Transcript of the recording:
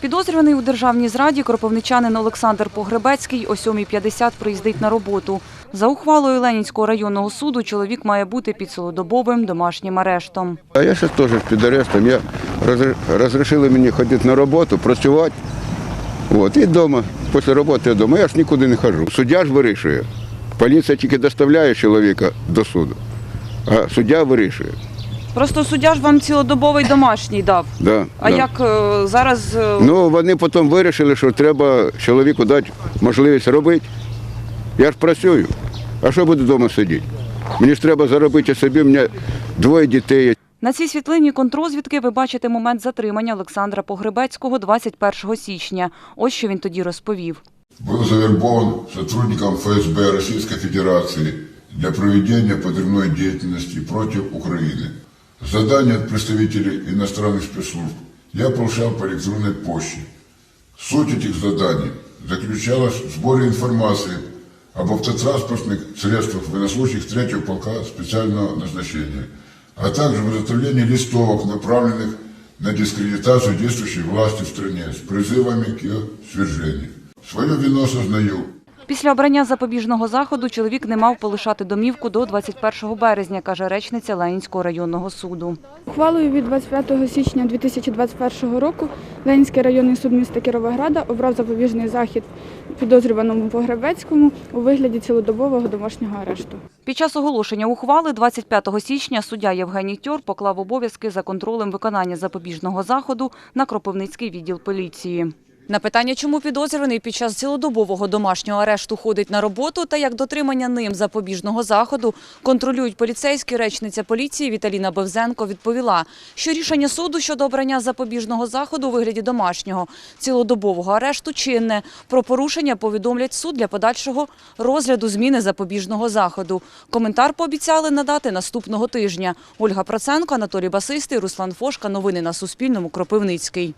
Підозрюваний у державній зраді кропивничанин Олександр Погребецький о 7.50 приїздить на роботу. За ухвалою Ленінського районного суду чоловік має бути під цілодобовим домашнім арештом. А я зараз теж під арештом. Розрішили мені ходити на роботу, працювати. От, і вдома, після роботи вдома. Я ж нікуди не хожу. Суддя ж вирішує. Поліція тільки доставляє чоловіка до суду, а суддя вирішує. Просто суддя ж вам цілодобовий домашній дав. Да, А да. як е, зараз е, Ну, вони потім вирішили, що треба чоловіку дати можливість робити. Я ж працюю. А що буду вдома сидіти? Мені ж треба заробити собі, у мене двоє дітей. на цій світлині контрозвідки ви бачите момент затримання Олександра Погребецького 21 січня. Ось що він тоді розповів. был завербован сотрудником ФСБ Российской Федерации для проведения подрывной деятельности против Украины. Задания от представителей иностранных спецслужб я получал по электронной почте. Суть этих заданий заключалась в сборе информации об автотранспортных средствах военнослужащих 3 полка специального назначения, а также в изготовлении листовок, направленных на дискредитацию действующей власти в стране с призывами к ее свержению. Свое вину сознаю. Після обрання запобіжного заходу чоловік не мав полишати домівку до 21 березня, каже речниця Ленінського районного суду. Ухвалою від 25 січня 2021 року Ленінський районний суд міста Кіровограда обрав запобіжний захід підозрюваному Погребецькому у вигляді цілодобового домашнього арешту. Під час оголошення ухвали 25 січня суддя Євгеній Тьор поклав обов'язки за контролем виконання запобіжного заходу на Кропивницький відділ поліції. На питання, чому підозрюваний під час цілодобового домашнього арешту ходить на роботу та як дотримання ним запобіжного заходу контролюють поліцейські, речниця поліції Віталіна Бевзенко відповіла, що рішення суду щодо обрання запобіжного заходу у вигляді домашнього цілодобового арешту чинне. Про порушення повідомлять суд для подальшого розгляду зміни запобіжного заходу. Коментар пообіцяли надати наступного тижня. Ольга Проценко, Анатолій Басистий, Руслан Фошка. Новини на Суспільному. Кропивницький.